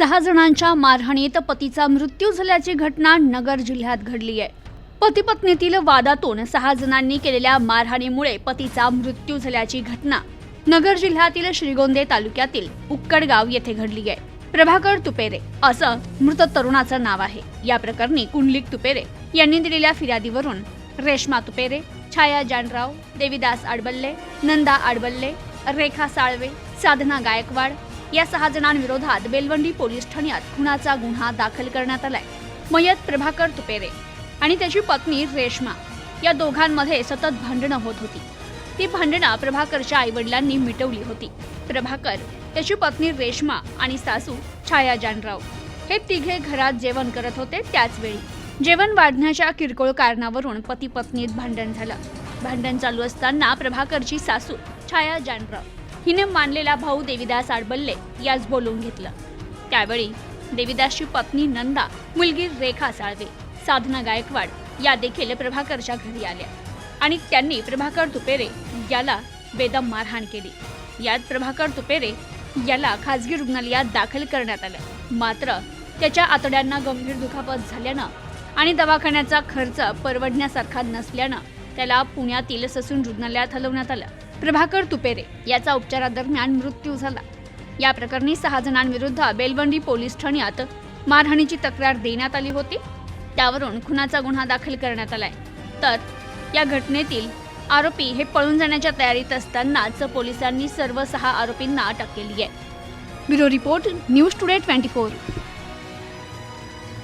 सहा जणांच्या मारहाणीत पतीचा मृत्यू झाल्याची घटना नगर जिल्ह्यात घडली आहे. पती पत्नीतील वादातून सहा जणांनी केलेल्या मारहाणीमुळे पतीचा मृत्यू झाल्याची घटना नगर जिल्ह्यातील श्रीगोंदे तालुक्यातील उक्कडगाव येथे घडली आहे. प्रभाकर तुपेरे असं मृत तरुणाचं नाव आहे. या प्रकरणी कुंडलिक तुपेरे यांनी दिलेल्या फिर्यादीवरून रेश्मा तुपेरे छाया जानराव देविदास आडबल्ले नंदा आडबल्ले रेखा साळवे साधना गायकवाड या सहा जणांविरोधात बेलवंडी पोलीस ठाण्यात खुनाचा गुन्हा दाखल करण्यात आलाय. मयत प्रभाकर तुपेरे आणि त्याची पत्नी रेश्मा या दोघांमध्ये सतत भांडणं होत होती. ती भांडणं प्रभाकरच्या आईवडिलांनी मिटवली होती. प्रभाकर त्याची पत्नी रेश्मा आणि सासू छाया जानराव हे तिघे घरात जेवण करत होते त्याचवेळी जेवण वाढण्याच्या किरकोळ कारणावरून पती पत्नीत भांडण झालं. भांडण चालू असताना प्रभाकरची सासू छाया जानराव हिने मानलेला भाऊ देविदास आडबल्ले यास बोलवून घेतलं. त्यावेळी देविदासची पत्नी नंदा मुलगी रेखा साळवे साधना गायकवाड या देखील प्रभाकरच्या घरी आल्या. आणि त्यांनी प्रभाकर तुपेरे याला बेदम मारहाण केली. यात प्रभाकर तुपेरे याला खासगी रुग्णालयात दाखल करण्यात आलं. मात्र त्याच्या आतड्यांना गंभीर दुखापत झाल्यानं आणि दवाखान्याचा खर्च परवडण्यासारखा नसल्यानं त्याला पुण्यातील ससून रुग्णालयात हलवण्यात आलं. प्रभाकर तुपेरे याचा उपचारादरम्यान मृत्यू झाला. या प्रकरणी सहा जणांविरुद्ध बेलवंडी पोलीस ठाण्यात मारहाणीची तक्रार देण्यात आली होती. त्यावरून खुनाचा गुन्हा दाखल करण्यात आलाय. तर या घटनेतील आरोपी हे पळून जाण्याच्या तयारीत असतानाच पोलिसांनी सर्व सहा आरोपींना अटक केली आहे. Bureau report news today twenty four.